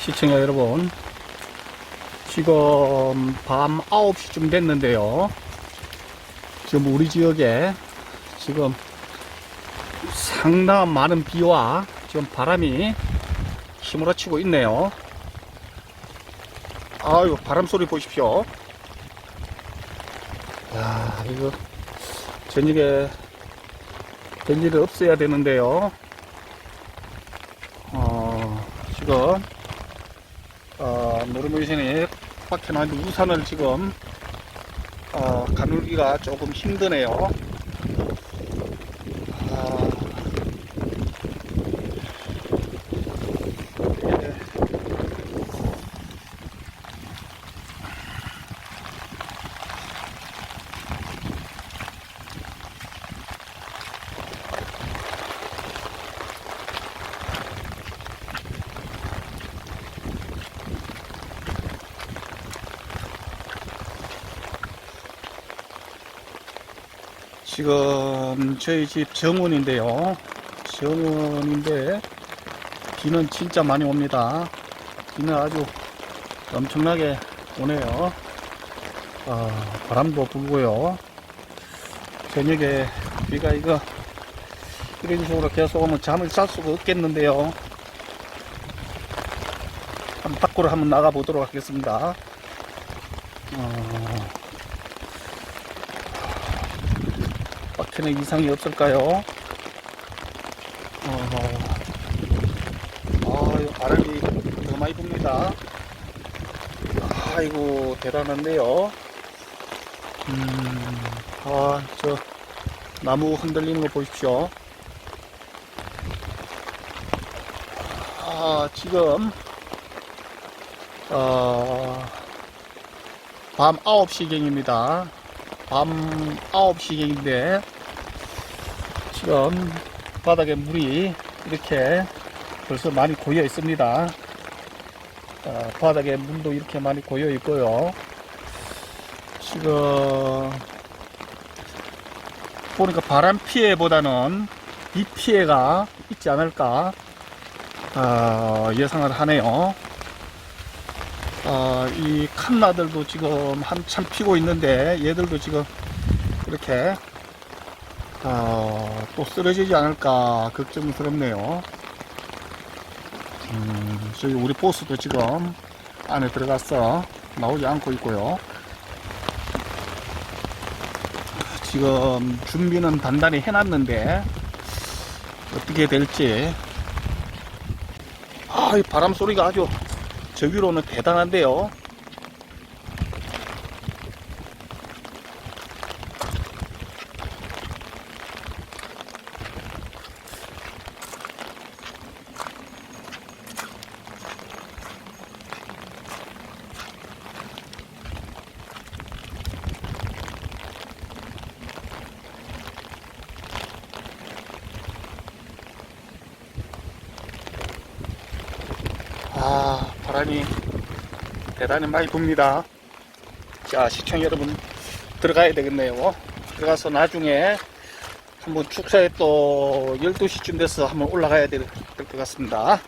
시청자 여러분, 지금 밤 9시쯤 됐는데요. 지금 우리 지역에 지금 상당한 많은 비와 지금 바람이 휘몰아치고 있네요. 아유, 바람 소리 보십시오. 야, 이거 저녁에 벤지를 없애야 되는데요. 어, 지금, 어, 노르모이션이 박혀놓은 우산을 지금, 어, 가누기가 조금 힘드네요. 지금 저희 집 정원인데요. 정원인데 비는 진짜 많이 옵니다. 비는 아주 엄청나게 오네요. 아, 바람도 불고요. 저녁에 비가 이거 이런 식으로 계속 오면 잠을 잘 수가 없겠는데요. 한 밖으로 한번 나가 보도록 하겠습니다. 어, 박현의 이상이 없을까요? 어, 아, 이 바람이 너무 많이 붑니다. 아이고, 대단한데요. 음, 아, 저, 나무 흔들리는 거 보십시오. 아, 지금, 어, 밤 9시경입니다. 밤 9시경인데, 지금 바닥에 물이 이렇게 벌써 많이 고여 있습니다. 어, 바닥에 물도 이렇게 많이 고여 있고요. 지금 보니까 바람 피해보다는 비 피해가 있지 않을까 어, 예상을 하네요. 어, 이 칸나들도 지금 한참 피고 있는데 얘들도 지금 이렇게 어, 또 쓰러지지 않을까 걱정스럽네요. 음, 저기 우리 보스도 지금 안에 들어가서 나오지 않고 있고요. 지금 준비는 단단히 해놨는데 어떻게 될지 아, 이 바람 소리가 아주 저 위로는 대단한데요. 아, 바람이 대단히 많이 붑니다. 자, 시청 여러분, 들어가야 되겠네요. 들어가서 나중에 한번 축사에 또 12시쯤 돼서 한번 올라가야 될 것 같습니다.